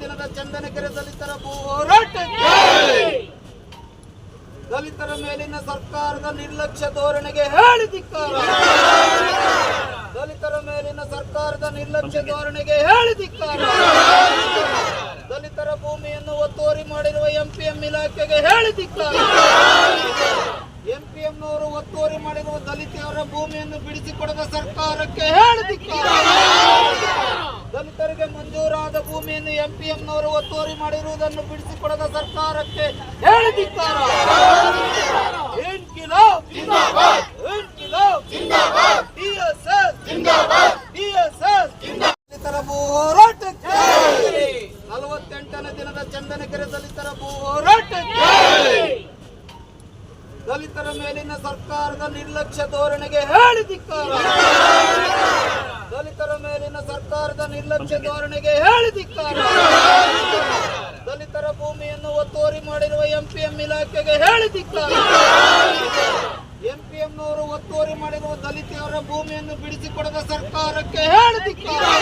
ದಿನದ ಚಂದನಕೆರೆ ದಲಿತರ ಹೋರಾಟ ದಲಿತರ ಮೇಲಿನ ಸರ್ಕಾರದ ನಿರ್ಲಕ್ಷ್ಯ ಧೋರಣೆಗೆ ಹೇಳಿ ದಲಿತರ ಮೇಲಿನ ಸರ್ಕಾರದ ನಿರ್ಲಕ್ಷ್ಯ ಧೋರಣೆಗೆ ಹೇಳಿ ದಲಿತರ ಭೂಮಿಯನ್ನು ಒತ್ತುವರಿ ಮಾಡಿರುವ ಎಂಪಿಎಂ ಇಲಾಖೆಗೆ ಹೇಳಿ ಎಂಪಿಎಂ ಅವರು ಒತ್ತುವರಿ ಮಾಡಿರುವ ದಲಿತರ ಭೂಮಿಯನ್ನು ಬಿಡಿಸಿಕೊಡದ ಸರ್ಕಾರಕ್ಕೆ ಹೇಳಿ ಮಂಜೂರಾದ ಭೂಮಿಯನ್ನು ಎಂಪಿಎಂನವರು ಒತ್ತುವರಿ ಮಾಡಿರುವುದನ್ನು ಬಿಡಿಸಿಕೊಡದ ಸರ್ಕಾರಕ್ಕೆ ಹೇಳಿ ಧಿಕ್ಕಾರ ಇನ್ಕಿಲಾಬ್! ಜಿಂದಾಬಾದ್! ಇನ್ಕಿಲಾಬ್! ಜಿಂದಾಬಾದ್! ಡಿಎಸ್ಎಸ್ ಜಿಂದಾಬಾದ್! ಡಿಎಸ್ಎಸ್ ದಲಿತರ ಭೂ ಹೋರಾಟಕ್ಕೆ ನಲವತ್ತೆಂಟನೇ ದಿನದ ಚಂದನಕೆರೆ ದಲಿತರ ಹೋರಾಟಕ್ಕೆ ದಲಿತರ ಮೇಲಿನ ಸರ್ಕಾರದ ನಿರ್ಲಕ್ಷ್ಯ ಧೋರಣೆಗೆ ಹೇಳಿ ಧಿಕ್ಕಾರ ದಲಿತರ ಮೇಲಿನ ಸರ್ಕಾರದ ನಿರ್ಲಕ್ಷ್ಯ ಧೋರಣೆಗೆ ಹೇಳಿದಿಕ್ಕಾರೆ. ದಲಿತರ ಭೂಮಿಯನ್ನು ಒತ್ತುವರಿ ಮಾಡಿರುವ ಎಂಪಿಎಂ ಇಲಾಖೆಗೆ ಹೇಳಿ ಧಿಕ್ಕಾರ ಎಂಪಿಎಂನವರು ಒತ್ತುವರಿ ಮಾಡಿರುವ ದಲಿತರ ಭೂಮಿಯನ್ನು ಬಿಡಿಸಿಕೊಡದ ಸರ್ಕಾರಕ್ಕೆ ಹೇಳಿದಿಕ್ಕಾರೆ.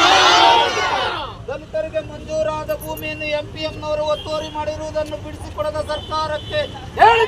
ದಲಿತರಿಗೆ ಮಂಜೂರಾದ ಭೂಮಿಯನ್ನು ಎಂಪಿಎಂನವರು ಒತ್ತುವರಿ ಮಾಡಿರುವುದನ್ನು ಬಿಡಿಸಿಕೊಡದ ಸರ್ಕಾರಕ್ಕೆ ಹೇಳಿ